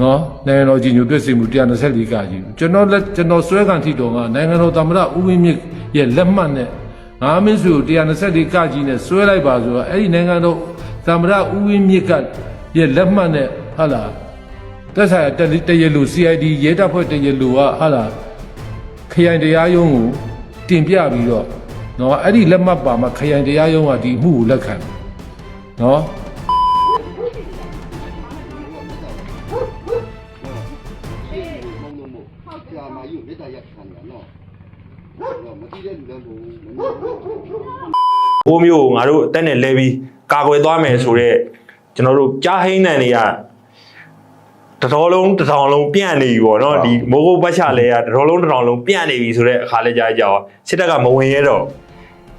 နော်နိုင်ငံတော်ကြီးညိုပြည့်စုံမှု124ကကြီးကျွန်တော်လက်ကျွန်တော်ဆွဲကန်ထိတော်ကနိုင်ငံတော်သမ္မတဦးဝင်းမြင့်ရဲ့လက်မှတ်နဲ့ငါမင်းစု124ကကြီးနဲ့ဆွဲလိုက်ပါဆိုတော့အဲ့ဒီနိုင်ငံတော်သမ္မတဦးဝင်းမြင့်ကရဲ့လက်မှတ်နဲ့ဟာလားတက်ဆိုင်တတရလူ CID ရဲတပ်ဖွဲ့တရလူကဟာလားခရိုင်တရားရုံးကိုတင်ပြပြီးတော့နော်အဲ့ဒီလက်မှတ်ပါမှာခရိုင်တရားရုံးကဒီမှုကိုလက်ခံတယ်နော် ဘိုးမျိုးကိုငါတို့အသက်နဲ့လဲပြီးကာကွယ်သွားမယ်ဆိုတော့ကျွန်တော်တို့ကြားဟိန်းနန်တွေကတတော်လုံးတစ်ထောင်လုံးပြန့်နေပြီပေါ့နော်ဒီမိုးကုတ်ပတ်ချလဲကတတော်လုံးတစ်ထောင်လုံးပြန့်နေပြီဆိုတော့အခါလဲကြားကြအောင်စစ်တပ်ကမဝင်ရဲတော့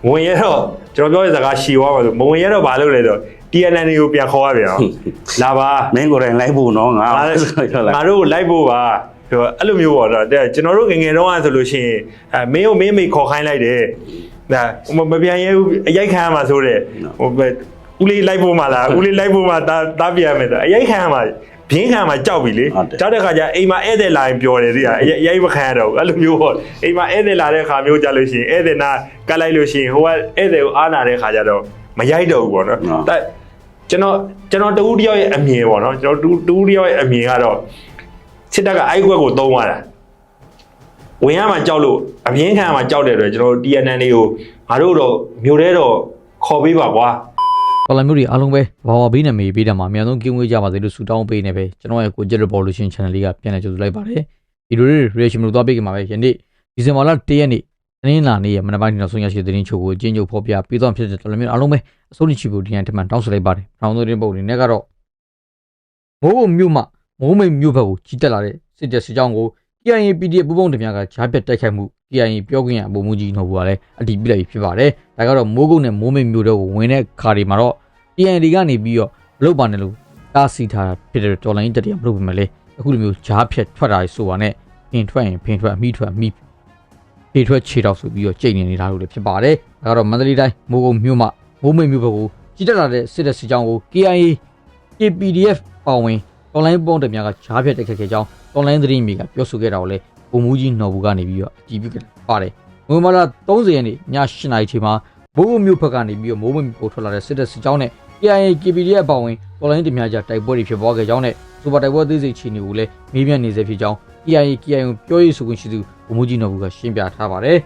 မဝင်ရဲတော့ကျွန်တော်ပြောတဲ့စကားရှည်သွားပါဆိုမဝင်ရဲတော့ဘာလုပ်လဲဆိုတော့ TNN ကိုပြန်ခေါ်ရပြန်အောင်လာပါမင်းကိုယ်တိုင်လိုက်ဖို့နော်ငါငါငါတို့ကိုလိုက်ဖို့ပါဆိုတော့အဲ့လိုမျိုးပေါ့နော်တဲ့ကျွန်တော်တို့ငယ်ငယ်တုန်းကဆိုလို့ရှိရင်အဲမင်းကိုမင်းမိခေါ်ခိုင်းလိုက်တယ် ဒါဟိုမပြန်ရဲဘူးအရိုက်ခံရမှာဆိုတဲ့ဟိုပဲဦးလေးလိုက်ဖို့မှလားဦးလေးလိုက်ဖို့မှတာတားပြရမယ်ဆိုအရိုက်ခံရမှာဘင်းခံမှာကြောက်ပြီလေကြောက်တဲ့ခါကျအိမ်မှာဧည့်သည်လာရင်ပျော်တယ်သိလားအရိုက်မခံရတော့ဘူးအဲ့လိုမျိုးပေါ့အိမ်မှာဧည့်သည်လာတဲ့ခါမျိုးကြလို့ရှိရင်ဧည့်သည်နာကတ်လိုက်လို့ရှိရင်ဟိုကဧည့်သည်ကိုအားနာတဲ့ခါကျတော့မရိုက်တော့ဘူးပေါ့နော်តែကျွန်တော်ကျွန်တော်တူတယောက်ရဲ့အမြင်ပေါ့နော်ကျွန်တော်တူတူတယောက်ရဲ့အမြင်ကတော့စစ်တပ်ကအိုက်ကွက်ကိုသုံးရတာ ဝင်ရမှာကြောက်လို့အမြင်ခံမှာကြောက်တယ်ဆိုတော့ကျွန်တော် TNN လေးကိုငါတို့တော့မြို့ထဲတော့ခေါ်ပေးပါကွာတော်လိုင်းမျိုးတွေအားလုံးပဲဘာဝဘေးနဲ့မေးပေးတယ်မှာအများဆုံးကင်းဝေးကြပါစေလို့ဆုတောင်းပေးနေပဲကျွန်တော်ရဲ့ကို Jet Revolution Channel လေးကပြန်လည်ကြိုဆိုလိုက်ပါတယ်ဒီလိုတွေ reaction မျိုးသွားပေးကြမှာပဲယနေ့ဒီဇင်ဘာလ1ရက်နေ့တနင်္လာနေ့ရဲ့မနက်ပိုင်းနောက်ဆုံးရရှိတဲ့သတင်းချုပ်ကိုအချင်းချုပ်ဖော်ပြပေးသွားဖြစ်တဲ့တော်လိုင်းမျိုးအားလုံးပဲအစိုးရချီဖို့ဒီနေ့ထမှန်တောင်းဆိုလိုက်ပါတယ်။နောက်ဆုံးသတင်းပုတ်အနေနဲ့ကတော့မိုးဘုံမြို့မှာမိုးမိတ်မြို့ဘက်ကိုကြီးတက်လာတဲ့စစ်တပ်စစ်ကြောင်းကို KIA PDF ပူးပေါင်းတများကဂျားပြတ်တိုက်ခိုက်မှု KIA ပြောခွင့်ရဗိုလ်မှူးကြီးနှုတ်ဘူးကလည်းအတည်ပြုလိုက်ဖြစ်ပါတယ်။ဒါကတော့မိုးကုတ်နဲ့မိုးမိတ်မြို့တို့ကိုဝင်တဲ့ခါတွေမှာတော့ TN တွေကနေပြီးတော့မလုပ်ပါနဲ့လို့တားဆီးထားတာဖြစ်တဲ့တော်လိုင်းတက်တရားမလုပ်ပါနဲ့လေအခုလိုမျိုးဂျားဖြတ်ထွက်တာဆိုပါနဲ့ဖင်ထွက်ရင်ဖင်ထွက်အမိထွက်အမိဖေထွက်ခြေတော့ဆိုပြီးတော့ကြိတ်နေနေတာလို့လည်းဖြစ်ပါတယ်ဒါကတော့မန္တလေးတိုင်းမိုးကုံမြို့မှာမိုးမိတ်မြို့ဘက်ကိုကြီးတက်လာတဲ့စစ်တပ်စစ်ကြောင်းကို KIA KPDF ပါဝင် တော်လိုင်းပုံးတများကဂျားဖြတ်တိုက်ခတ်ခဲ့ကြောင်းတော်လိုင်းသတင်းမီကပြောဆိုခဲ့တာကိုလည်းဗိုလ်မှူးကြီးနော်ဘူးကနေပြီးတော့အတည်ပြုခဲ့ပါတယ်ငွေမလာ30ရက်နေ့ည8:00နာရီချိန်မှာဘိုးဘုံမြို့ဘက်ကနေပြီးတော့မိုးမိတ်မြို့ထွက်လာတဲ့စစ်တပ်စစ်ကြောင်းနဲ့ KIA KPDF ပါဝင်တော်လိုင်းတများကြတိုက်ပွဲတွေဖြစ်ပွားခဲ့ကြောင်းနဲ့စူပါတိုက်ပွဲသေးစိတ်ချီနေကိုလည်းမေးမြန်းနေစေဖြစ်ကြောင်း KIA KIA ပြောရေးဆိုခွင့်ရှိသူဗိုလ်မှူးကြီးနော်ဘူးကရှင်းပြထားပါတယ်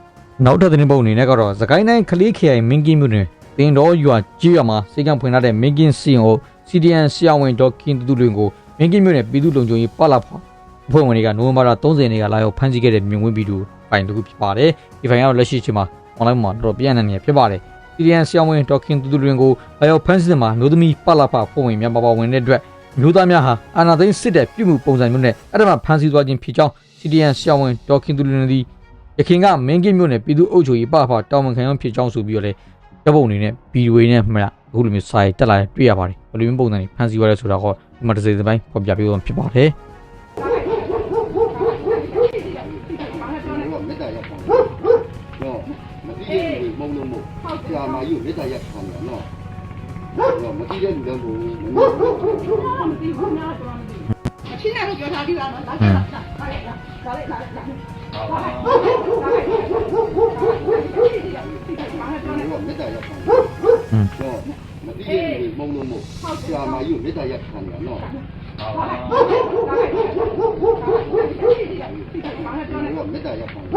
နောက်ထပ်သတင်းပုံအနေနဲ့ကတော့သခိုင်းတိုင်းခလေး KIA မင်းကင်းမြို့တွင်တင်တော်ရွာကြီးရွာမှာစိတ်ကံဖွင့်ထားတဲ့မင်းကင်းစီယုံကို CDN ဆရာဝန်ဒေါက်ခင်တူတူလွင်ကို မင်းကင်းမြို့နယ်ပြည်သူ့လုံခြုံရေးပလာဖောအဖွဲ့ဝင်တွေကနိုဝင်ဘာလ30ရက်နေ့ကလာရောက်ဖမ်းဆီးခဲ့တဲ့မြင်ကွင်းဗီဒီယိုပိုင်တစ်ခုဖြစ်ပါတယ်ဒီဖိုင်ကတော့လက်ရှိအချိန်မှာ online မှာတော့ပြန့်နေနေဖြစ်ပါတယ် CDN ဆရာဝန်ဒေါက်ခင်တူတူလွင်ကိုလာရောက်ဖမ်းဆီးတဲ့မှာမျိုးသမီးပလာဖအဖွဲ့ဝင်များပါပါဝင်တဲ့အတွက်မျိုးသားများဟာအာဏာသိမ်းစစ်တဲ့ပြုမှုပုံစံမျိုးနဲ့အဲ့ဒါမှဖမ်းဆီးသွားခြင်းဖြစ်ကြောင်း CDN ဆရာဝန်ဒေါက်ခင်တူတူလွင်သည်ရခင်ကမင်းကင်းမြို့နယ်ပြည်သူ့အုပ်ချုပ်ရေးပလာဖတောင်ဝန်ခံရုံးဖြစ်ကြောင်းဆိုပြီးတော့လေဓပုံအနေနဲ့ဗီဒီယိုတွေနဲ့မှတ် အခုလိုမျိုးစာရေးတက်လာတဲ့တွေ့ရပါတယ်ဘယ်လိုမျိုးပုံစံတွေဖန်ဆီးရလဲဆိုတာတော့ဒီမှာတစ်စိတစ်ပိုင်းဖော်ပြပေးဖို့ဖြစ်ပါတယ်တော့မေတ္တာရပ်ခံတယ်တော့မကြည့်တဲ့လူမုံလုံးမို့ဆရာမကြီးကိုမေတ္တာရပ်ခံတယ်နော်တော့မကြည့်တဲ့လူလည်းမဟုတ်ဘူးမမြင်ဘူးချင်းနဲ့တော့ပြောထားပြီးသားနော်လာလာလာလာလာလာလာလာလာတော့မေတ္တာရပ်ခံတယ်တော့မကြည့်တဲ့ လူမုံလုံးမို့ဆရာမကြီးကိုမေတ္တာရပ်ခံတယ်နော်တော့မေတ္တာရပ်ခံတယ်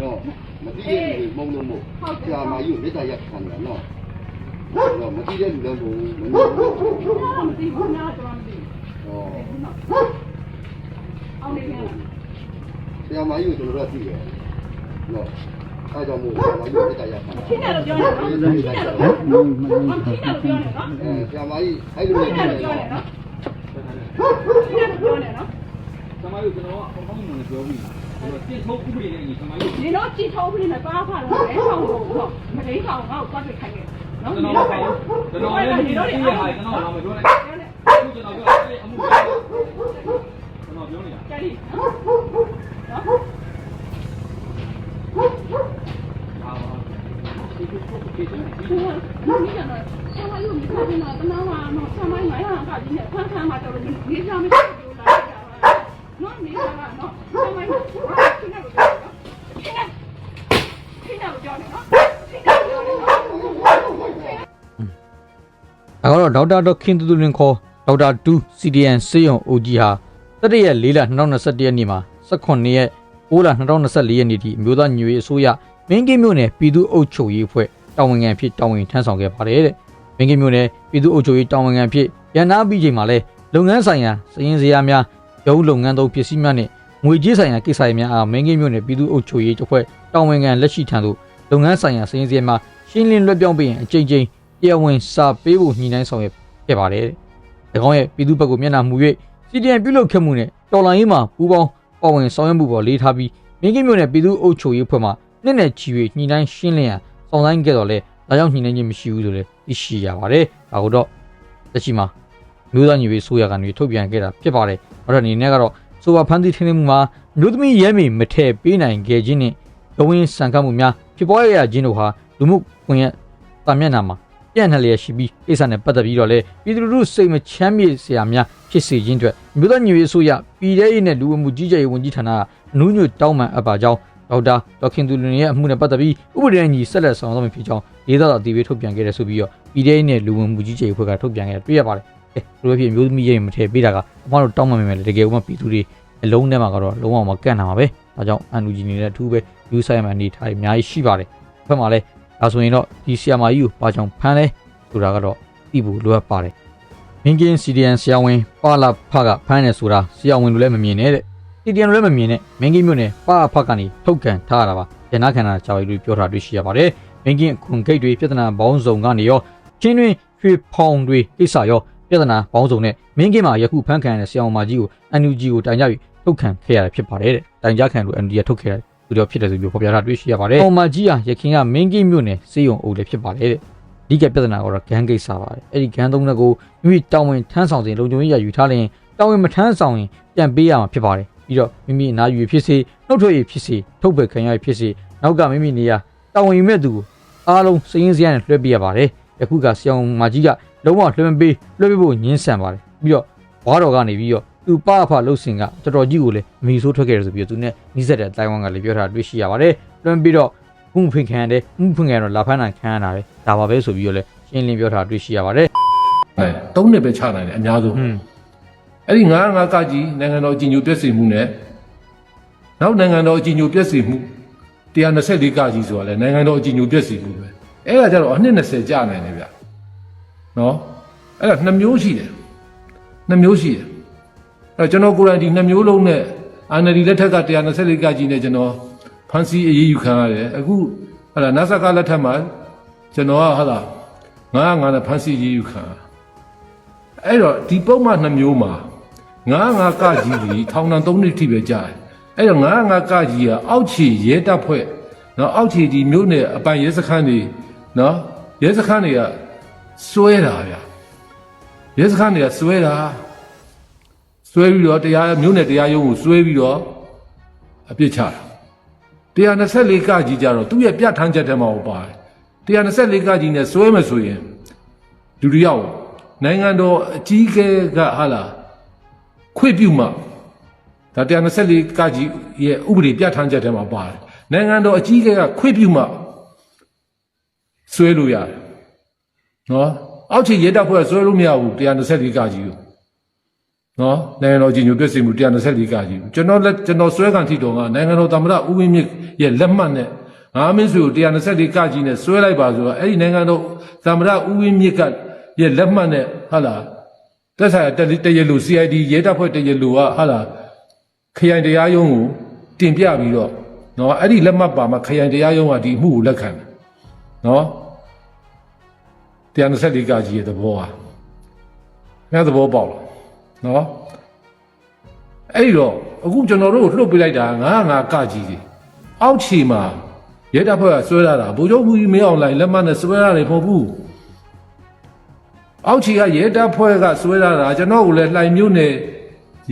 တော့မကြည့်တဲ့လူမုံလုံးမို့ဆရာမကြီးကိုမေတ္တာရပ်ခံတယ်နော်တော့မကြည့်တဲ့လူလည်းမဟုတ်ဘူးမမြင်ဘူးမသိဘူးနားတော့မသိဟောအောင်နေပြန်ဆရာမကြီးကိုကျွန်တော်တို့သိတယ်နော် အဲကြောင့်မို့ဆရာမကြီးကိုမေတ္တာရပ်ခံတယ်ချင်းနဲ့တော့ပြောနေနော်ချင်းနဲ့တော့ချင်းနဲ့တော့ပြောနေနော်အဲဆရာမကြီးအဲ့လိုချင်းမျိုးနဲ့ပြောတော့တယ်ပြောနေနော်နော်ချင်းနဲ့တော့ပြောနေနော်ဆမားတို့ကျွန်တော်ကအပေါင်းအုံနဲ့ပြောပြီးကျွန်တော်တင်ထုတ်ဥပဒေနဲ့ညီဆမားတို့ဒီတော့ကြည့်ထုတ်ပြီးနေပါဖားလို့လဲဆောင်လို့တော့မတိန်ဆောင်ငါ့ကိုပတ်ခိုင်းတယ်နော်ကျွန်တော်မပေါ့ကျွန်တော်လည်းမသိတဲ့ဟာကျွန်တော်လာမပြောနဲ့အခုကျွန်တော်ပြောအဲ့အမှုကျွန်တော်ပြောနေတာကြည့်နော် 那你想呢？像他又没看见了，跟他话，那上班原来干今天，看看嘛，就是你上面就来了，那没啥了，那上班我现在我就了，现在现在我就了，现在我就了。ဒါကတော့ဒေါက်တာဒေါခင်တူတူလင်ခေါ်ဒေါက်တာ2 CDN စေယုံ OG ဟာတတိယ၄လ2021ရက်နေ့မှာ18ရက်6လ2024ရက်နေ့ထိအမျိုးသားညွေအစိုးရမင်းကင်းမြို့နယ်ပြည်သူ့အုပ်ချုပ်ရေးအဖွဲ့ တာဝန်ခံဖြစ်တာဝန်ထမ်းဆောင်ခဲ့ပါတယ်တဲ့မင်းကင်းမြို့နယ်ပြည်သူ့အုပ်ချုပ်ရေးတာဝန်ခံဖြစ်ရန်နာပြီးချိန်မှာလဲလုပ်ငန်းဆိုင်ရာစည်ရင်စရာများရုံးလုပ်ငန်းသုံးပစ္စည်းများနဲ့ငွေကြေးဆိုင်ရာကိစ္စတွေများအားမင်းကင်းမြို့နယ်ပြည်သူ့အုပ်ချုပ်ရေးတပ်ဖွဲ့တာဝန်ခံလက်ရှိထံသို့လုပ်ငန်းဆိုင်ရာစည်ရင်စရာများရှင်းလင်းလွှဲပြောင်းပေးရင်အကြိမ်ကြိမ်တရားဝင်စာပေးဖို့ညှိနှိုင်းဆောင်ရွက်ခဲ့ပါတယ်တဲ့။၎င်းရဲ့ပြည်သူ့ဘက်ကိုမျက်နှာမူ၍စီဒီအန်ပြုလုပ်ခဲ့မှုနဲ့တော်လိုင်းရေးမှာပူးပေါင်းပါဝင်ဆောင်ရွက်မှုပေါ်လေးထားပြီးမင်းကင်းမြို့နယ်ပြည်သူ့အုပ်ချုပ်ရေးဖွဲ့မှနှစ်နဲ့ချီ၍ညှိနှိုင်းရှင်းလင်းရန် ဆောင်ဆိုင်ခဲ့တော့လဲဒါကြောင့်ညှိနှိုင်းခြင်းမရှိဘူးဆိုလဲသိရှိရပါတယ်။ဒါကိုတော့လက်ရှိမှာမျိုးသားညီရေးဆိုရကနေထုတ်ပြန်ခဲ့တာဖြစ်ပါတယ်။အဲ့တော့အနေနဲ့ကတော့ဆိုပါဖန်တီထင်းမှုမှာမျိုးသမီးရဲမေမထည့်ပေးနိုင်ခဲ့ခြင်းနဲ့ဂဝင်းစံကမှုများဖြစ်ပေါ်ရခြင်းတို့ဟာလူမှုကွန်ရက်တာမျက်နှာမှာပြန့်နှက်လျက်ရှိပြီးကိစ္စနဲ့ပတ်သက်ပြီးတော့လေပြည်သူလူထုစိတ်မချမ်းမြေ့စရာများဖြစ်စေခြင်းအတွက်မြို့သားညွေအစိုးရပြည်ထရေးနဲ့လူဝင်မှုကြီးကြပ်ရေးဝန်ကြီးဌာနကအနူးညွတ်တောင်းပန်အပ်ပါကြောင်း ဒေါက်တာဒေါခင်သူလွင်ရဲ့အမှုနဲ့ပတ်သက်ပြီးဥပဒေနဲ့ညီဆက်လက်ဆောင်ရွက်မှာဖြစ်ကြောင်းရေးသားအတည်ပြုထုတ်ပြန်ခဲ့တယ်ဆိုပြီးတော့ပြည်ထရေးနဲ့လူဝင်မှုကြီးကြပ်ရေးအဖွဲ့ကထုတ်ပြန်ခဲ့တာတွေ့ရပါတယ်။အဲလိုပဲဖြစ်မျိုးသမီးရေးမထည့်ပေးတာကအမတို့တောင်းပန်မိမယ်လေတကယ်ဥမပြည်သူတွေအလုံးထဲမှာကတော့လုံးဝမကန့်နိုင်ပါပဲ။ဒါကြောင့်အန်လူဂျီနေတဲ့အထူးပဲယူဆိုင်မှအနေထားအများကြီးရှိပါတယ်။ဖက်မှာလဲဒါဆိုရင်တော့ဒီဆီယာမာကြီးကိုဘာကြောင့်ဖမ်းလဲဆိုတာကတော့သိဖို့လိုအပ်ပါတယ်။မင်းကင်း CDN ဆရာဝန်ပါလာဖကဖမ်းနေဆိုတာဆရာဝန်တို့လည်းမမြင်နဲ့တဲ့။ CDN တို့လည်းမမြင်နဲ့မင်းကင်းမြို့နယ်ပါဖကနေထုတ်ကန်ထားရတာပါ။ရနာခန္ဓာကြောက်ရီတို့ပြောတာတွေ့ရှိရပါတယ်။မင်းကင်းခွန်ဂိတ်တွေပြဿနာပေါင်းစုံကနေရောချင်းတွင်ရွှေဖောင်တွေကိစ္စရောပြဿနာပေါင်းစုံနဲ့မင်းကင်းမှာယခုဖမ်းခံရတဲ့ဆရာဝန်မကြီးကို NUG ကိုတိုင်ကြပြီးထုတ်ခံခဲ့ရတာဖြစ်ပါတယ်တဲ့။တိုင်ကြခံလို့ NUG ကထုတ်ခဲ့တယ်သူတို့ဖြစ်တယ်ဆိုပြီးဖော်ပြတာတွေ့ရှိရပါတယ်။အောင်မကြီးဟာရခင်ကမင်းကင်းမြို့နယ်စေယုံအိုလည်းဖြစ်ပါတယ်တဲ့။အဓိကပြဿနာကတော့ဂန်းကိစ္စပါတယ်အဲ့ဒီဂန်းသုံးတဲ့ကိုမိမိတောင်းဝင်ထမ်းဆောင်စဉ်လုံခြုံရေးရယူထားရင်တောင်းဝင်မထမ်းဆောင်ရင်ပြန်ပေးရမှာဖြစ်ပါတယ် ပြီးတော့မိမိအနာယူဖြစ်စေနှုတ်ထွက်ရဖြစ်စေထုတ်ပယ်ခံရဖြစ်စေနောက်ကမိမိနေရာတောင်းဝင်ယူမဲ့သူကိုအားလုံးစည်ရင်းစရနဲ့လွှဲပေးရပါတယ်ယခုကဆရာမကြီးကလုံးဝလွှဲမပေးလွှဲပေးဖို့ညှင်းဆန်ပါတယ်ပြီးတော့ဘွားတော်ကနေပြီးတော့သူပအဖလှုပ်စင်ကတော်တော်ကြီးကိုလည်းအမိဆိုးထွက်ခဲ့တယ်ဆိုပြီးတော့သူနဲ့နှိစက်တဲ့တိုင်ဝမ်ကလည်းပြောထားတွေ့ရှိရပါတယ်လွှဲပြီးတော့မှုဖွင့်ခံရတယ်မှုဖွင့်ခံရတော့လာဖမ်းနိုင်ခံရတာပဲဒါပါပဲဆိုပြီးတော့လဲရှင်းလင်းပြောထားတွေ့ရှိရပါတယ်အဲသုံးနှစ်ပဲချနိုင်တယ်အများဆုံးဟွန်း အဲ့ဒီ95ကကြီးနိုင်ငံတော်အကြီးညိုပြည့်စုံမှုနဲ့နောက်နိုင်ငံတော်အကြီးညိုပြည့်စုံမှု124ကကြီးဆိုတာလေနိုင်ငံတော်အကြီးညိုပြည့်စုံမှုပဲအဲ့ဒါကြတော့အနှစ်20ကြာနိုင်တယ်ဗျနော်အဲ့ဒါနှစ်မျိုးရှိတယ်နှစ်မျိုးရှိတယ်အဲ့တော့ကျွန်တော်ကိုယ်တိုင်ဒီနှစ်မျိုးလုံးနဲ့အာဏာဒီလက်ထက်က124ကကြီးနဲ့ကျွန်တော်ဖန်စီအရေးယူခံရတယ်အခုဟလာနတ်ဆက်ကလက်ထက်မှာကျွန်တော်ကဟလာ95နဲ့ဖန်စီအရေးယူခံရတယ်အဲ့တော့ဒီပုံမှန်နှမျိုးမှာ 95ကကြီးကြီးထောင်ဒဏ်3နှစ်ထိပဲကြာတယ်အဲ့တော့95ကကြီးကအောက်ခြေရဲတပ်ဖွဲ့နော်အောက်ခြေဒီမြို့နယ်အပိုင်ရဲစခန်းတွေနော်ရဲစခန်းတွေကစွဲတာဗျာရဲစခန်းတွေကစွဲတာစွဲပြီးတော့တရားမြို့နယ်တရားရုံးကိုစွဲပြီးတော့အပြစ်ချတာ124ကကြီးကြတော့သူ့ရဲ့ပြဋ္ဌာန်းချက်ထဲမှာပါတယ်124ကကြီးနဲ့စွဲမယ်ဆိုရင်လူတစ်ယောက်နိုင်ငံတော်အကြီးအကဲကဟာလာ ခွင့်ပြုမှဒါ124ကကြီးရဲ့ဥပဒေပြဋ္ဌာန်းချက်ထဲမှာပါတယ်နိုင်ငံတော်အကြီးအကဲကခွင့်ပြုမှဆွဲလို့ရတယ်နော်အောက်ခြေရဲတပ်ဖွဲ့ကဆွဲလို့မရဘူး124ကကြီးကိုနော်နိုင်ငံတော်ကြီးညိုပြည့်စုံမှု124ကကြီးကိုကျွန်တော်လက်ကျွန်တော်ဆွဲခံထိတော်ကနိုင်ငံတော်သမ္မတဦးဝင်းမြင့်ရဲ့လက်မှတ်နဲ့ငါမင်းစုကို124ကကြီးနဲ့ဆွဲလိုက်ပါဆိုတော့အဲ့ဒီနိုင်ငံတော်သမ္မတဦးဝင်းမြင့်ကရဲ့လက်မှတ်နဲ့ဟာလာ တက်ဆိုင်တတရလူ CID ရဲတပ်ဖွဲ့တရလူကဟာလာခရိုင်တရားရုံးကိုတင်ပြပြီးတော့နော်အဲ့ဒီလက်မှတ်ပါမှာခရိုင်တရားရုံးကဒီအမှုကိုလက်ခံတယ်နော်124ကကြီးရဲ့သဘောဟာငါသဘောပေါက်လားနော်အဲ့ဒီတော့အခုကျွန်တော်တို့ကိုလှုပ်ပေးလိုက်တာ95ကကြီးကြီးအောက်ခြေမှာရဲတပ်ဖွဲ့ကဆွဲလာတာဗိုလ်ချုပ်မှုကြီးမင်းအောင်လိုက်လက်မှတ်နဲ့ဆွဲရတယ်မဟုတ်ဘူး အောက်ခြေကရဲတပ်ဖွဲ့ကဆွဲလာတာကျွန်တော်ကိုလည်းလှိုင်မျိုးနဲ့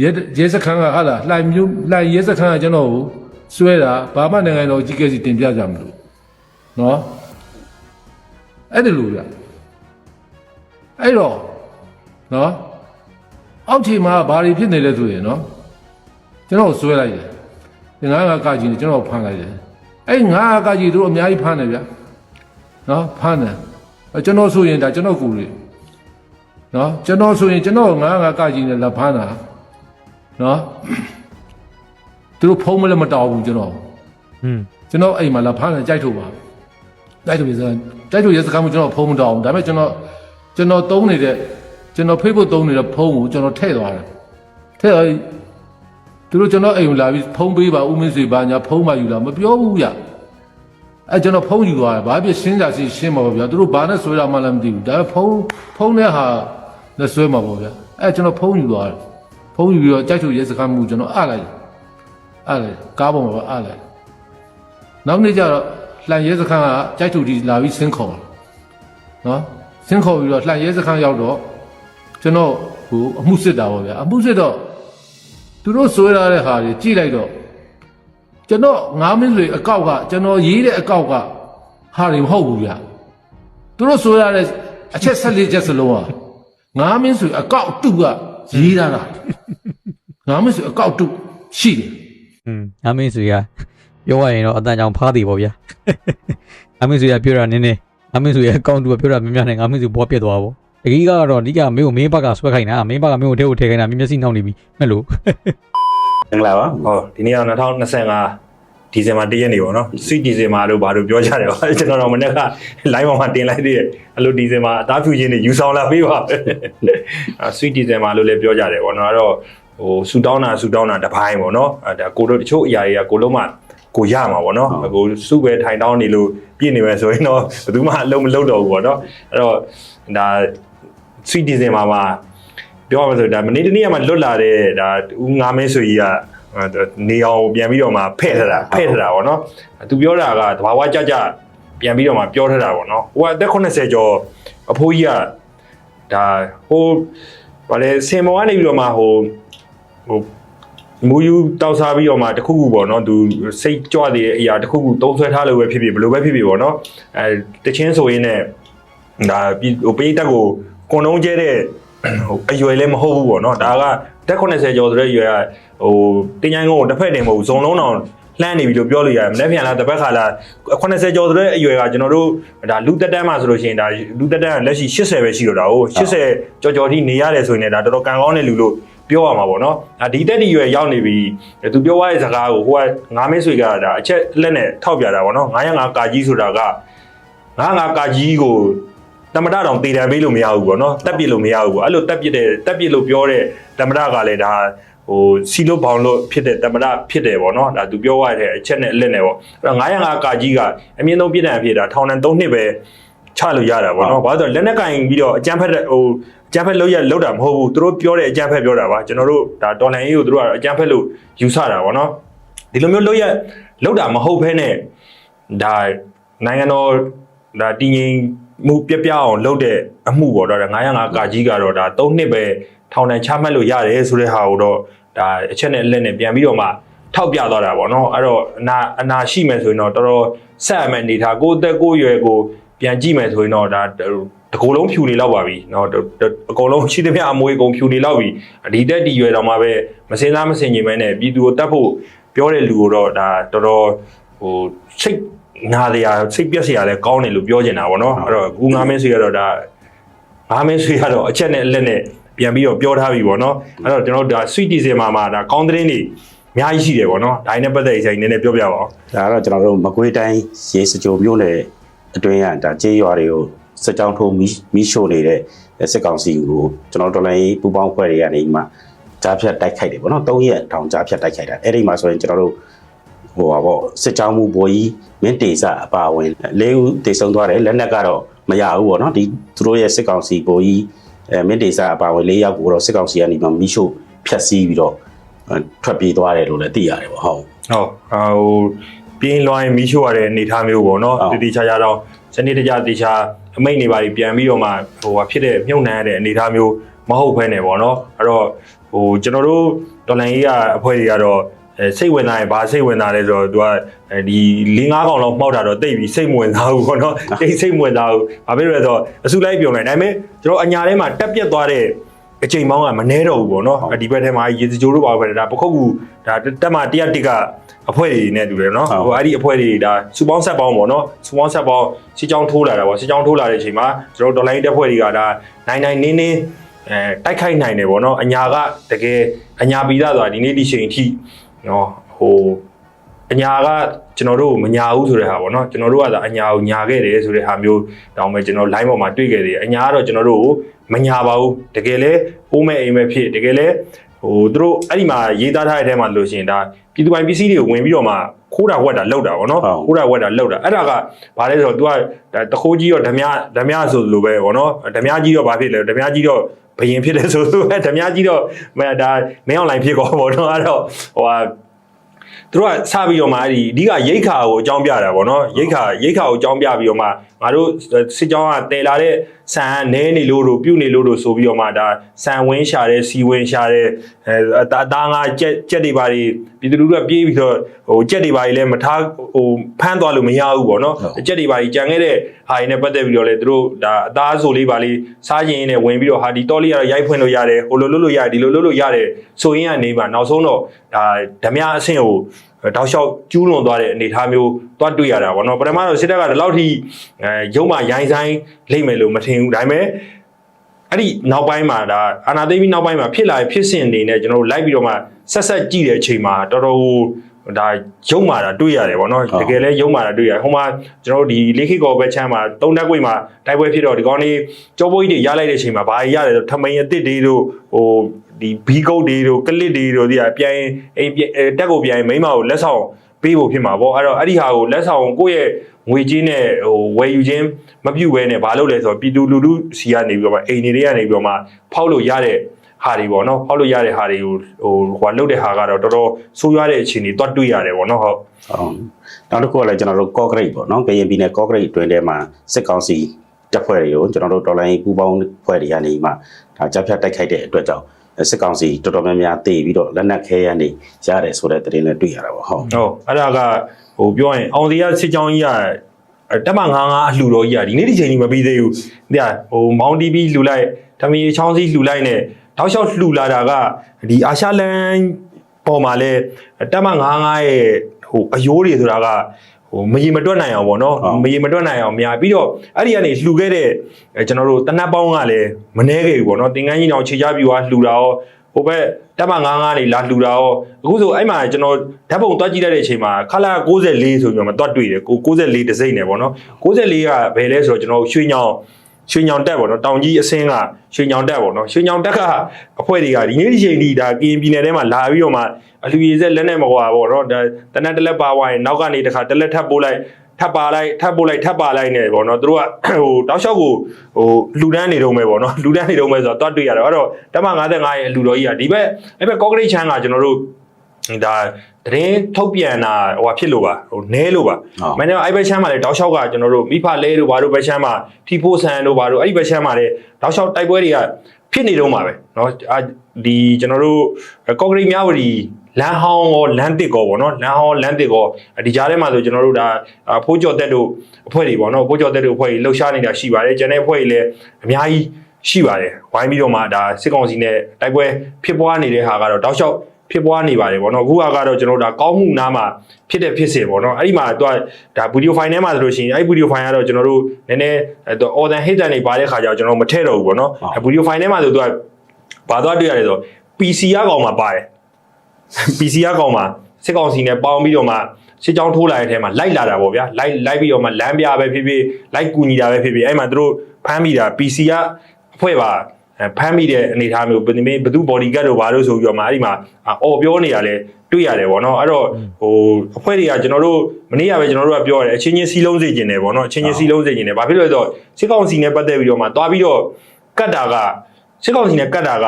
ရဲရဲစခန်းကဟာလားလှိုင်မျိုးလှိုင်ရဲစခန်းကကျွန်တော်ကိုဆွဲတာဘာမှနိုင်ငံတော်ကြီးကဲစီတင်ပြကြမလို့နော်အဲ့ဒီလိုဗျအဲ့တော့နော်အောက်ခြေမှာဘာတွေဖြစ်နေလဲဆိုရင်နော်ကျွန်တော်ဆွဲလိုက်တယ်ဒီငါးငါးကကြီးနဲ့ကျွန်တော်ဖမ်းလိုက်တယ်အဲ့ငါးငါးကကြီးတို့အများကြီးဖမ်းတယ်ဗျနော်ဖမ်းတယ်အဲ့ကျွန်တော်ဆိုရင်ဒါကျွန်တော်ကူလေ နော်ကျွန်တော်ဆိုရင်ကျွန်တော်ငါးငါးကကြီးနဲ့လက်ဖမ်းတာနော်သူတို့ဖုံးမလည်းမတောက်ဘူးကျွန်တော်อืมကျွန်တော်အိမ်မှာလာဖမ်းတယ်ကြိုက်ထုတ်ပါကြိုက်ထုတ်ရစကြိုက်ထုတ်ရစကမ်းကိုကျွန်တော်ဖုံးမတောင်းဘူးဒါပေမဲ့ကျွန်တော်ကျွန်တော်တုံးနေတဲ့ကျွန်တော် Facebook တုံးနေတဲ့ဖုံးကိုကျွန်တော်ထည့်သွားတယ်ထည့်သွားသူတို့ကျွန်တော်အိမ်ကိုလာပြီးဖုံးပေးပါဦးမင်းဆွေပါညာဖုံးမယူလာမပြောဘူးဗျ အဲကျွန်တော်ဖုံးယူသွားတယ်ဘာဖြစ်ရှင်းကြစီရှင်းမှာပါဗျာသူတို့ဘာနဲ့ဆွဲတာမှလည်းမသိဘူးဒါပေမဲ့ဖုံးဖုံးတဲ့ဟာနဲ့ဆွဲမှာပေါ့ဗျာအဲကျွန်တော်ဖုံးယူသွားတယ်ဖုံးယူပြီးတော့ကြိုက်ထုတ်ရစကမ်းမှုကျွန်တော်အားလိုက်အားလိုက်ကားပေါ်မှာပါအားလိုက်နောက်နေ့ကျတော့လှန်ရဲစခန်းကကြိုက်ထူတီလာပြီးဆင်းခေါ်တယ်နော်ဆင်းခေါ်ပြီးတော့လှန်ရဲစခန်းရောက်တော့ကျွန်တော်ဟိုအမှုစစ်တာပေါ့ဗျာအမှုစစ်တော့သူတို့ဆွဲထားတဲ့ဟာတွေကြည့်လိုက်တော့ ကျွန်တော်ငါးမင်းတွေအကောက်ကကျွန်တော်ရေးတဲ့အကောက်ကဟာတွေမဟုတ်ဘူးဗျာသူတို့ဆွဲထားတဲ့အချက်၁၄ချက်စလုံးကငါးမင်းဆွေအကောက်တုကရေးထားတာငါးမင်းဆွေအကောက်တုရှိတယ်อืมအမင်းဆိုရပြောရရင်တော့အတန်ကြောင်ဖားသေးပေါ့ဗျာအမင်းဆိုရပြောတာနည်းနည်းအမင်းဆိုရအကောင့်တူပြောတာများများနဲ့အမင်းဆိုဘောပြက်သွားပါတကြီးကတော့အဓိကမင်းကိုမင်းဘက်ကဆွဲခိုင်းတာမင်းဘက်ကမင်းကိုထဲကိုထည့်ခိုင်းတာမင်းမျက်စိနှောက်နေပြီမဲ့လို့မ င်္ဂလာပါဟောဒီနေ့က2025ဒီဇင်ဘာ1ရက်နေ့ပေါ့နော်ဆွီဒီဇင်ဘာလို့ဘာလို့ပြောကြတယ်ပါကျွန်တော်တော့မနေ့က live ပေါ်မှာတင်လိုက်သေးတယ်အဲ့လိုဒီဇင်ဘာအသားဖြူချင်းတွေယူဆောင်လာပေးပါအဲဆွီဒီဇင်ဘာလို့လည်းပြောကြတယ်ပေါ့နော်အဲ့တော့ဟိုဆူတောင်းတာဆူတောင်းတာတစ်ပိုင်းပေါ့နော်အဲဒါကိုတို့တချို့အရာတွေကကိုလုံးမကိုရမှာပေါ့နော်ကိုစုပဲထိုင်တောင်းနေလို့ပြည့်နေမယ်ဆိုရင်တော့ဘယ်သူမှအလုံးမလုံးတော့ဘူးပေါ့နော်အဲ့တော့ဒါဆွီဒီဇင်ဘာမှာ ပြောရမှာဆိုဒါမနေ့တနေ့ကမှလွတ်လာတဲ့ဒါဦးငါမင်းဆိုကြီးကနေအောင်ပြန်ပြီးတော့မှဖဲ့ထတာဖဲ့ထတာဗောနော်သူပြောတာကတဘာဝကြကြပြန်ပြီးတော့မှပြောထတာဗောနော်ဟိုကအသက်80ကျော်အဖိုးကြီးကဒါဟိုဗာလေစင်မောကနေပြီးတော့မှဟိုဟိုမူယူတောက်စားပြီးတော့မှတခုခုပေါ့နော်သူစိတ်ကြွတဲ့အရာတခုခုတုံးဆွဲထားလို့ပဲဖြစ်ဖြစ်ဘယ်လိုပဲဖြစ်ဖြစ်ပေါ့နော်အဲတချင်းဆိုရင်လည်းဒါပြီးဟိုပိတ်တက်ကိုကွန်လုံးကျဲတဲ့ ဟိုအရွယ်လည်းမဟုတ်ဘူးပေါ့နော်ဒါကတက်80ကျော်ဆိုတဲ့အရွယ်ကဟိုတင်ချိုင်းကုန်းကိုတစ်ဖက်တင်မဟုတ်ဘူးဇုံလုံးအောင်လှမ်းနေပြီလို့ပြောလို့ရတယ်မနေ့ပြန်လာတစ်ဖက်ခါလာ80ကျော်ဆိုတဲ့အရွယ်ကကျွန်တော်တို့ဒါလူတက်တန်းမှာဆိုလို့ရှိရင်ဒါလူတက်တန်းကလက်ရှိ80ပဲရှိတော့တာဟုတ်80ကျော်ကျော်ထိနေရတယ်ဆိုရင်လည်းဒါတော်တော်ကံကောင်းတဲ့လူလို့ပြောရမှာပေါ့နော်ဒါဒီတက်ဒီရွယ်ရောက်နေပြီသူပြောရတဲ့စကားကိုဟိုကငါးမင်းဆွေကဒါအချက်လက်နဲ့ထောက်ပြတာပေါ့နော်905ကာကြီးဆိုတာက905ကာကြီးကို တမရတောင်တည်တယ်ပေးလို့မရဘူးပေါ့နော်တက်ပစ်လို့မရဘူးပေါ့အဲ့လိုတက်ပစ်တဲ့တက်ပစ်လို့ပြောတဲ့တမရကလည်းဒါဟိုစီလို့ဘောင်လို့ဖြစ်တဲ့တမရဖြစ်တယ်ပေါ့နော်ဒါသူပြောရတဲ့အချက်နဲ့အလက်နဲ့ပေါ့အဲ့တော့905ကာကြီးကအမြင့်ဆုံးပြစ်ဒဏ်ဖြစ်တာထောင်ဒဏ်3နှစ်ပဲချလို့ရတာပေါ့နော်ဘာလို့လဲလက်နဲ့ကင်ပြီးတော့အကြမ်းဖက်တဲ့ဟိုအကြမ်းဖက်လောက်ရလောက်တာမဟုတ်ဘူးသူတို့ပြောတဲ့အကြမ်းဖက်ပြောတာပါကျွန်တော်တို့ဒါတော်လန်ရေးကိုသူတို့ကအကြမ်းဖက်လို့ယူဆတာပေါ့နော်ဒီလိုမျိုးလောက်ရလောက်တာမဟုတ်ဘဲနဲ့ဒါနိုင်ငံတော်ဒါတည်ငြိမ် မှုပြပြအောင်လုပ်တဲ့အမှုပေါ့တော့905ကာကြီးကတော့ဒါ3နှစ်ပဲထောင်ဒဏ်ချမှတ်လို့ရတယ်ဆိုတဲ့ဟာကိုတော့ဒါအချက်နဲ့အလက်နဲ့ပြန်ပြီးတော့မှထောက်ပြသွားတာပေါ့နော်အဲ့တော့အနာအနာရှိမယ်ဆိုရင်တော့တော်တော်ဆက်အမဲ့အနေထားကိုယ့်အသက်ကိုယ့်ရွယ်ကိုပြန်ကြည့်မယ်ဆိုရင်တော့ဒါတကူလုံးဖြူနေလောက်ပါပြီเนาะအကုန်လုံးရှိသမျှအမွေအကုန်ဖြူနေလောက်ပြီဒီတက်ဒီရွယ်တော့မှပဲမစင်သားမစင်ကြီးမဲနဲ့ပြည်သူကိုတတ်ဖို့ပြောတဲ့လူကိုတော့ဒါတော်တော်ဟိုစိတ် နားရစိတ်ပြက်စရာလည်းကောင်းတယ်လို့ပြောချင်တာပေါ့နော်အဲ့တော့ကူငါမင်းဆွေကတော့ဒါငါမင်းဆွေကတော့အချက်နဲ့အလက်နဲ့ပြန်ပြီးတော့ပြောထားပြီပေါ့နော်အဲ့တော့ကျွန်တော်တို့ဒါ sweet diesel မှာမှာဒါကောင်းသတင်းတွေအများကြီးရှိတယ်ပေါ့နော်ဒါနဲ့ပတ်သက်ရင်နည်းနည်းပြောပြပါဦးဒါကတော့ကျွန်တော်တို့မကွေးတိုင်းရေစကြိုမြို့နယ်အတွင်းကဒါကျေးရွာတွေကိုစစ်ကြောင်းထိုးမီးမီးရှို့နေတဲ့စစ်ကောင်စီကိုကျွန်တော်တို့တော်လိုင်းပူပေါင်းဖွဲ့တွေကနေမှကြားဖြတ်တိုက်ခိုက်တယ်ပေါ့နော်၃ရက်တောင်ကြားဖြတ်တိုက်ခိုက်တာအဲ့ဒီမှာဆိုရင်ကျွန်တော်တို့ ဟိုပါပေါ့စစ်ကြောင်းမှုဘိုးကြီးမင်းတေစာအပါအဝင်၄ဦးတေဆုံးသွားတယ်လက်နက်ကတော့မရဘူးပေါ့နော်ဒီသူတို့ရဲ့စစ်ကောင်စီဘိုးကြီးအဲမင်းတေစာအပါအဝင်၄ယောက်ကိုတော့စစ်ကောင်စီကနေမှမီးရှို့ဖျက်ဆီးပြီးတော့ထွက်ပြေးသွားတယ်လို့လည်းသိရတယ်ပေါ့ဟုတ်ဟုတ်ဟိုပြင်းလွှိုင်းမီးရှို့ရတဲ့အနေအထားမျိုးပေါ့နော်ဟုတ်တတိချာချာတော့စနေတကြတေချာအမိတ်နေပါပြီးပြန်ပြီးတော့မှဟိုဟာဖြစ်တဲ့မြုပ်နှံရတဲ့အနေအထားမျိုးမဟုတ်ဘဲနဲ့ပေါ့နော်အဲ့တော့ဟိုကျွန်တော်တို့တော်လန်ကြီးကအဖွဲ့တွေကတော့ အဲစိတ်ဝင်စားရင်ဘာစိတ်ဝင်စားလဲဆိုတော့သူကအဲဒီ၄၅កောင်လောက်မှောက်တာတော့တိတ်ပြီးစိတ်မဝင်စားဘူးပေါ့နော်တိတ်စိတ်မဝင်စားဘူးဘာဖြစ်လို့လဲဆိုတော့အစုလိုက်ပြုံလိုက်ဒါပေမဲ့ကျွန်တော်အညာထဲမှာတက်ပြက်သွားတဲ့အချိန်ပေါင်းကမနှဲတော့ဘူးပေါ့နော်ဒီဘက်ထဲမှာရေစကြိုးတို့ပါပဲဒါပခုတ်ကူဒါတက်မ101ကအဖွဲတွေနဲ့တူတယ်နော်ဟိုအဲ့ဒီအဖွဲတွေဒါစူပေါင်းဆက်ပေါင်းပေါ့နော်စူပေါင်းဆက်ပေါင်းစီချောင်းထိုးလာတာပေါ့စီချောင်းထိုးလာတဲ့အချိန်မှာကျွန်တော်ဒေါ်လာရင်းတက်ဖွဲ့တွေကဒါနိုင်နိုင်နင်းနင်းအဲတိုက်ခိုက်နိုင်တယ်ပေါ့နော်အညာကတကယ်အညာပီသားဆိုတာဒီနေ့ဒီချိန်အထိ နော်ဟိုအညာကကျွန်တော်တို့မညာဘူးဆိုတဲ့ဟာပေါ့နော်ကျွန်တော်တို့ကသာအညာကိုညာခဲ့တယ်ဆိုတဲ့ဟာမျိုးတောင်းမဲ့ကျွန်တော် line ပေါ်မှာတွေ့ခဲ့တယ်အညာကတော့ကျွန်တော်တို့ကိုမညာပါဘူးတကယ်လဲပိုးမဲ့အိမ်မဲ့ဖြစ်တကယ်လဲဟိုသူတို့အဲ့ဒီမှာရေးသားထားတဲ့အထဲမှာလို့ရှိရင်ဒါပြည်သူပိုင်ပစ္စည်းတွေကိုဝင်ပြီးတော့မှခိုးတာဝက်တာလောက်တာပေါ့နော်ခိုးတာဝက်တာလောက်တာအဲ့ဒါကဘာလဲဆိုတော့ तू ကဒါတခိုးကြီးတော့ဓမြဓမြဆိုလိုပဲပေါ့နော်ဓမြကြီးတော့ဘာဖြစ်လဲဓမြကြီးတော့ ဘယင်ဖြစ်တယ်ဆိုဆိုဓမြကြီးတော့မဒါမင်းအွန်လိုင်းဖြစ်ကောပေါ့နော်အဲ့တော့ဟိုဟာသူတို့ကစပြီးတော့မှအဲ့ဒီအဓိကရိတ်ခါကိုအကြောင်းပြတာပေါ့နော်ရိတ်ခါရိတ်ခါကိုအကြောင်းပြပြီးတော့မှငါတို့စစ်ကြောင်းကတည်လာတဲ့ ဆန်နဲနေလို့တို့ပြုတ်နေလို့တို့ဆိုပြီးတော့မှဒါဆန်ဝင်းရှာတဲ့စီဝင်းရှာတဲ့အဲအသားအသားငါကြက်ကြက်တွေပါတွေပြည်သူလူထုကပြေးပြီးတော့ဟိုကြက်တွေပါတွေလည်းမထားဟိုဖမ်းသွားလို့မရဘူးပေါ့နော်ကြက်တွေပါတွေကြံခဲ့တဲ့ဟာတွေနဲ့ပတ်သက်ပြီးတော့လေသူတို့ဒါအသားဆိုလေးပါလေးစားရင်နဲ့ဝင်ပြီးတော့ဟာဒီတော်လေးကတော့ရိုက်ဖွင့်လို့ရတယ်ဟိုလိုလုပ်လို့ရတယ်ဒီလိုလုပ်လို့ရတယ်ဆိုရင်ကနေမှနောက်ဆုံးတော့ဒါဓမြအဆင့်ကို တောက်လျှောက်ကျူးလွန်သွားတဲ့အနေအထားမျိုးသွားတွေ့ရတာပေါ့နော်ပထမတော့စစ်တပ်ကဒီလောက်ထိအဲရုံးမှရိုင်းဆိုင်လိမ့်မယ်လို့မထင်ဘူးဒါပေမဲ့အဲ့ဒီနောက်ပိုင်းမှာဒါအာနာသိမ့်ပြီးနောက်ပိုင်းမှာဖြစ်လာဖြစ်စဉ်နေနဲ့ကျွန်တော်တို့လိုက်ပြီးတော့မှဆက်ဆက်ကြည့်တဲ့အချိန်မှာတော်တော်ဒါရုံးမာတာတွေ့ရတယ်ဗောနော်တကယ်လဲရုံးမာတာတွေ့ရဟိုမှာကျွန်တော်တို့ဒီလေးခိကောဘက်ချမ်းမှာတုံးတက်ကွေ့မှာတိုက်ပွဲဖြစ်တော့ဒီကောင်းလေးကြောပိုးကြီးတွေရလိုက်တဲ့အချိန်မှာဘာရရလဲဆိုထမိန်အစ်စ်တွေတို့ဟို ဒီဘီကုတ်တွေတို့ကလစ်တွေတို့ဒီအပြိုင်အိမ်တက်ကိုပြိုင်မိမကိုလက်ဆောင်ပေးဖို့ဖြစ်မှာပေါ့အဲ့တော့အဲ့ဒီဟာကိုလက်ဆောင်ကိုယ့်ရဲ့ငွေချင်းနဲ့ဟိုဝယ်ယူခြင်းမပြုတ်ဘဲနဲ့ဘာလုပ်လဲဆိုတော့ပြည်သူလူထုစီကနေပြီးတော့မှအိမ်တွေတွေကနေပြီးတော့မှဖောက်လို့ရတဲ့ဟာတွေပေါ့နော်ဖောက်လို့ရတဲ့ဟာတွေကိုဟိုဟိုလုတ်တဲ့ဟာကတော့တော်တော်ဆိုးရွားတဲ့အခြေအနေတွတ်တွေ့ရတယ်ပေါ့နော်ဟုတ်ဟုတ်နောက်တစ်ခုကလည်းကျွန်တော်တို့ concrete ပေါ့နော်ကရင်ပြည်နယ် concrete အတွင်းထဲမှာစစ်ကောင်စီတပ်ဖွဲ့တွေကိုကျွန်တော်တို့တော်လိုင်းပူပေါင်းဖွဲ့တွေကနေမှဒါကြဖြတ်တိုက်ခိုက်တဲ့အတွက်ကြောင့် စစ်ကောင်စီတော်တော်များများတေပြီးတော့လက်နက်ခဲရန်တွေရတယ်ဆိုတဲ့သတင်းလည်းတွေ့ရတာပေါ့ဟုတ်ဟုတ်အဲ့ဒါကဟိုပြောရင်အောင်စီရစစ်ကြောင်းကြီးကတက်မ55အလှူတော်ကြီးကဒီနေ့ဒီချိန်ကြီးမပြီးသေးဘူးတဲ့ဟိုမောင်တီဗီလှူလိုက်ထမီချောင်းစီလှူလိုက်နဲ့တောက်လျှောက်လှူလာတာကဒီအာရှလန်ပေါ်မှာလဲတက်မ55ရဲ့ဟိုအယိုးတွေဆိုတာက ဟိုမရေမတွက်နိုင်အောင်ပေါ့နော်မရေမတွက်နိုင်အောင်များပြီးတော့အဲ့ဒီကနေလှူခဲ့တဲ့ကျွန်တော်တို့တနတ်ပေါင်းကလည်းမနှဲခဲ့ဘူးပေါ့နော်တင်ကန်းကြီးတောင်ခြေချပြူကလှူတာရောဟိုဘက်တက်မ55နေလာလှူတာရောအခုဆိုအဲ့မှာကျွန်တော်ဓာတ်ပုံတွက်ကြည့်လိုက်တဲ့အချိန်မှာခလာ64ဆိုပြီးတော့မှတွက်တွေ့တယ်ကို64တစ်စိမ့်နေပေါ့နော်64ကဘယ်လဲဆိုတော့ကျွန်တော်ရွှေညောင် ရွှေညောင်တက်ပေါ့နော်တောင်ကြီးအစင်းကရွှေညောင်တက်ပေါ့နော်ရွှေညောင်တက်ကအဖွဲတွေကဒီနေ့ဒီချိန်ဒီဒါကရင်ပြည်နယ်ထဲမှာလာပြီးတော့မှအလူရည်ဆက်လက်နဲ့မကွာပေါ့နော်ဒါတနက်တလက်ပါဝိုင်းနောက်ကနေတခါတလက်ထပ်ပို့လိုက်ထပ်ပါလိုက်ထပ်ပို့လိုက်ထပ်ပါလိုက်နေပေါ့နော်သူတို့ကဟိုတောက်လျှောက်ကိုဟိုလူတန်းနေတော့မယ်ပေါ့နော်လူတန်းနေတော့မယ်ဆိုတော့တွတ်တွေ့ရတော့အဲ့တော့တက်မ55ရဲ့လူတော်ကြီးကဒီဘက်အဲ့ဘက်ကော့ကရိတ်ချမ်းကကျွန်တော်တို့ဒါ တရင်ထုတ်ပြန်တာဟိုဟာဖြစ်လို့ပါဟိုနဲလို့ပါမင်းတို့အဲ့ဘက်ချမ်းမှာလေတောက်လျှောက်ကကျွန်တော်တို့မိဖလဲတို့ဘာတို့ဘက်ချမ်းမှာထီဖို့ဆန်တို့ဘာတို့အဲ့ဒီဘက်ချမ်းမှာလေတောက်လျှောက်တိုက်ပွဲတွေကဖြစ်နေတော့မှာပဲเนาะဒီကျွန်တော်တို့ကော့ကရိတ်မြဝတီလမ်းဟောင်းရောလမ်းတစ်ကောပေါ့နော်လမ်းဟောင်းလမ်းတစ်ကောဒီကြားထဲမှာဆိုကျွန်တော်တို့ဒါဖိုးကြော်တက်တို့အဖွဲ့တွေပေါ့နော်ဖိုးကြော်တက်တို့အဖွဲ့တွေလှုပ်ရှားနေတာရှိပါတယ်ကျန်တဲ့အဖွဲ့တွေလည်းအများကြီးရှိပါတယ်ဝိုင်းပြီးတော့မှဒါစစ်ကောင်စီနဲ့တိုက်ပွဲဖြစ်ပွားနေတဲ့ဟာကတော့တောက်လျှောက် ဖြစ်ပွားနေပါတယ်ပေါ့နော်အခုကတော့ကျွန်တော်တို့ဒါကောင်းမှုနားမှာဖြစ်တဲ့ဖြစ်စဉ်ပေါ့နော်အဲ့ဒီမှာသူကဒါဗီဒီယိုဖိုင်ထဲမှာဆိုလို့ရှိရင်အဲ့ဒီဗီဒီယိုဖိုင်ကတော့ကျွန်တော်တို့နည်းနည်းအော်ဒန်ဟစ်တန်တွေပါတဲ့ခါကျတော့ကျွန်တော်မထည့်တော့ဘူးပေါ့နော်ဗီဒီယိုဖိုင်ထဲမှာဆိုသူကဘာသွားတွေ့ရလဲဆို PC ရကောင်မှာပါတယ် PC ရကောင်မှာစစ်ကောင်စီနဲ့ပေါင်းပြီးတော့မှစစ်ကြောင်းထိုးလာတဲ့အထဲမှာလိုက်လာတာပေါ့ဗျာလိုက်လိုက်ပြီးတော့မှလမ်းပြပဲဖြစ်ဖြစ်လိုက်ကူညီတာပဲဖြစ်ဖြစ်အဲ့မှာသူတို့ဖမ်းမိတာ PC ရအဖွဲ့ပါ ဖမ်းမိတဲ့အနေအထားမျိုးဘယ်သူဘသူ body guard တို့ဘာလို့ဆိုပြီးတော့မှအဲ့ဒီမှာအော်ပြောနေရလဲတွေ့ရတယ်ပေါ့နော်အဲ့တော့ဟိုအဖွဲ့တွေကကျွန်တော်တို့မနေ့ကပဲကျွန်တော်တို့ကပြောရတယ်အချင်းချင်းစီးလုံးစေကျင်တယ်ပေါ့နော်အချင်းချင်းစီးလုံးစေကျင်တယ်ဘာဖြစ်လို့လဲဆိုတော့စစ်ကောင်စီနဲ့ပတ်သက်ပြီးတော့မှတွားပြီးတော့ကတ်တာကစစ်ကောင်စီနဲ့ကတ်တာက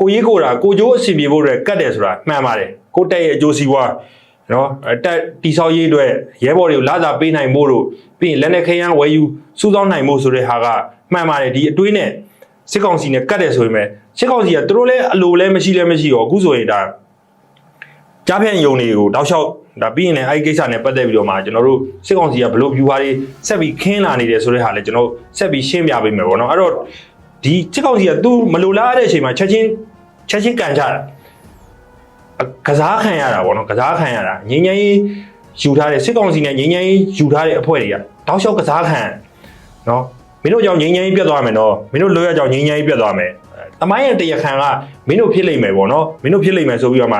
ကိုရေးကိုတာကိုကျိုးအစီပြေဖို့အတွက်ကတ်တယ်ဆိုတာမှန်ပါတယ်ကိုတက်ရဲ့အကျိုးစီးပွားနော်တက်တီဆောက်ရေးအတွက်ရဲဘော်တွေကိုလာစာပေးနိုင်ဖို့တို့ပြီးရင်လက်နဲ့ခရမ်းဝယ်ယူစူးစောင်းနိုင်ဖို့ဆိုတဲ့ဟာကမှန်ပါတယ်ဒီအတွေးနဲ့ စစ်ကောင်စီနဲ့ကတ်တယ်ဆိုရင်ပဲစစ်ကောင်စီကသူတို့လည်းအလိုလည်းမရှိလည်းမရှိရောအခုဆိုရင်ဒါကြားဖြန့်ယုံတွေကိုတောက်လျှောက်ဒါပြီးရင်လည်းအဲ့ဒီကိစ္စနဲ့ပတ်သက်ပြီးတော့မှကျွန်တော်တို့စစ်ကောင်စီကဘလို့ view ဟာတွေဆက်ပြီးခင်းလာနေတယ်ဆိုတဲ့ဟာလည်းကျွန်တော်ဆက်ပြီးရှင်းပြပေးမယ်ပေါ့နော်အဲ့တော့ဒီစစ်ကောင်စီက तू မလိုလားတဲ့အချိန်မှာချက်ချင်းချက်ချင်းကန်ကြတာအကစားခံရတာဗောနော်ကစားခံရတာငင်းငင်းယူထားတဲ့စစ်ကောင်စီနဲ့ငင်းငင်းယူထားတဲ့အဖွဲ့တွေကတောက်လျှောက်ကစားခံနော် မင်းတို့ကြောင့်ငင်းငင်းပြတ်သွားမယ်နော်မင်းတို့လောရကြောင့်ငင်းငင်းပြတ်သွားမယ်တမိုင်းရဲ့တရားခံကမင်းတို့ဖြစ်လိမ့်မယ်ဗောနော်မင်းတို့ဖြစ်လိမ့်မယ်ဆိုပြီးတော့မှ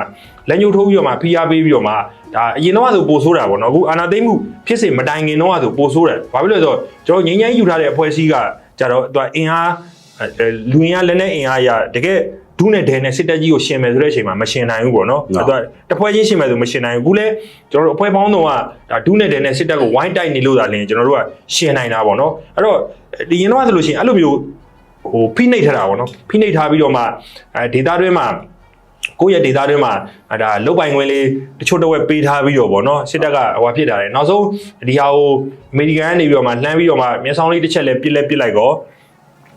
လက်ညှိုးထိုးပြီးတော့မှဖိအားပေးပြီးတော့မှဒါအရင်တော့ကဆိုပိုဆိုးတာဗောနော်အခုအာနာသိမ့်မှုဖြစ်စေမတိုင်ခင်တော့ကဆိုပိုဆိုးတယ်ဘာဖြစ်လို့လဲဆိုတော့ကျွန်တော်ငင်းငင်းယူထားတဲ့အဖွဲ့အစည်းကကြတော့သူအင်အားအဲလူအင်အားလက်နဲ့အင်အားရတကယ် ဒုနဲ့ဒဲနဲ့စစ်တပ်ကြီးကိုရှင်မယ်ဆိုတဲ့အချိန်မှာမရှင်နိုင်ဘူးပေါ့နော်ဟုတ်အဲ့တော့တစ်ဖွဲ့ချင်းရှင်မယ်ဆိုမရှင်နိုင်ဘူးအခုလဲကျွန်တော်တို့အဖွဲ့ပေါင်းတော့ကဒါဒုနဲ့ဒဲနဲ့စစ်တပ်ကိုဝိုင်းတိုက်နေလို့သာလင်းကျွန်တော်တို့ကရှင်နိုင်တာပေါ့နော်အဲ့တော့ဒီရင်တော့ဆိုလို့ရှိရင်အဲ့လိုမျိုးဟိုဖိနှိပ်ထားတာပေါ့နော်ဖိနှိပ်ထားပြီးတော့မှအဲဒေတာတွင်းမှာကိုယ့်ရဲ့ဒေတာတွင်းမှာအဲဒါလုတ်ပိုင်ခွင့်လေးတချို့တော့ဝက်ပေးထားပြီးတော့ဗောနော်စစ်တပ်ကဟိုဟာဖြစ်တာလေနောက်ဆုံးဒီဟာကိုအမေရိကန်ကနေပြီးတော့မှလှမ်းပြီးတော့မှမျက်စောင်းလေးတစ်ချက်လဲပြစ်လဲပြစ်လိုက်တော့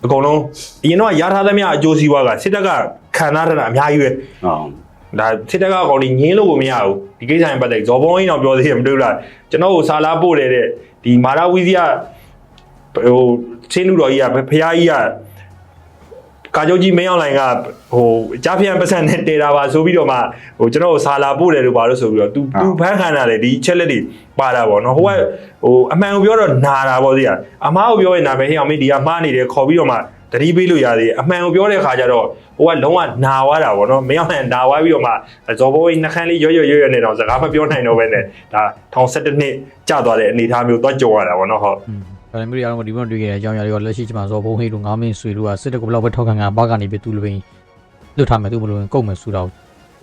အကုန်လုံးအရင်တော့ရထားသမျှအကျိုးစီးပွားကစစ်တပ်ကခံထားတာအများကြီးပဲဟုတ်ဒါစစ်တပ်ကကောင်ဒီငင်းလို့ကိုမရဘူးဒီကိစ္စရင်ပတ်သက်ဇော်ဘုံအင်းတော့ပြောသေးတယ်မတွေ့ဘူးလားကျွန်တော်ကိုစာလာပို့တယ်တဲ့ဒီမာရာဝီဇီယဟိုချင်းလူတော်ကြီးကဖះကြီးက ကာကြိုကြီးမင်းအောင်လိုင်ကဟိုကြားပြန်ပတ်စံနဲ့တေတာပါဆိုပြီးတော့မှဟိုကျွန်တော်ကိုစာလာပို့တယ်လို့ပါလို့ဆိုပြီးတော့ तू तू ဖန်ခံတာလေဒီချက်လက်တွေပါတာပေါ့နော်ဟိုကဟိုအမှန်ကိုပြောတော့နာတာပေါ့သိရအမားကိုပြောရင်နာမယ်ဟေ့အောင်မင်းဒီကမှားနေတယ်ခေါ်ပြီးတော့မှတတိပေးလို့ရသေးအမှန်ကိုပြောတဲ့ခါကျတော့ဟိုကလုံးဝနာသွားတာပေါ့နော်မင်းအောင်လည်းနာသွားပြီးတော့မှဇော်ဘိုးကြီးနှခမ်းလေးရွရွရွရွနေတော့စကားမပြောနိုင်တော့ပဲနဲ့ဒါ1017နှစ်ကြာသွားတဲ့အနေအထားမျိုးသွားကြော်ရတာပေါ့နော်ဟုတ် อืม ဒါလည်းမျိုးတွေအားလုံးဒီဘက်တွေ့ခဲ့တဲ့အကြောင်းအရာတွေကလက်ရှိချိန်မှာဇော်ဘုံဟိတ်တို့ငါးမင်းဆွေတို့ကစစ်တပ်ကဘယ်လောက်ပဲထောက်ခံခံဘာကနေပြီးသူ့လူပင်လွတ်ထားမယ်သူ့မလို့ရင်ကုန်မယ်ဆူတော့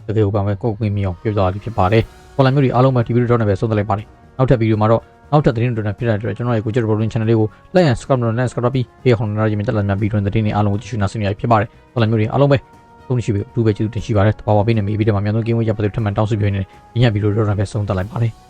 တကယ်ကိုပါမယ်ကုန်ကွင်းမြောင်ပြောကြတာဖြစ်ပါတယ်ပေါ်လာမျိုးတွေအားလုံးပဲဒီဗီဒီယိုတော့လည်းပဲဆုံးသက်လိုက်ပါတယ်နောက်ထပ်ဗီဒီယိုမှာတော့နောက်ထပ်သတင်းတွေနဲ့ဖြစ်တဲ့အတွက်ကျွန်တော်ရဲ့ကိုကျက်ဘော်လင်း channel လေးကို like and subscribe နဲ့ subscribe ပြီးဒီခေါင်းနားရမြင်တက်လာများဗီဒီယိုသတင်းတွေအားလုံးကိုကြည့်ရှုနားဆင်ရဖြစ်ပါတယ်ပေါ်လာမျိုးတွေအားလုံးပဲသုံးရှိပြီအထူးပဲကျေးဇူးတင်ရှိပါတယ်။ဘာပါပေးနေပြီဗီဒီယိုမှာမြန်ဆုံးကင်းဝေးကြပါစေထပ်မံတောင်းဆိုပြနေဒီညဗီဒီယိုတော့လည်းပဲဆုံးသက်လိုက်ပါတယ်။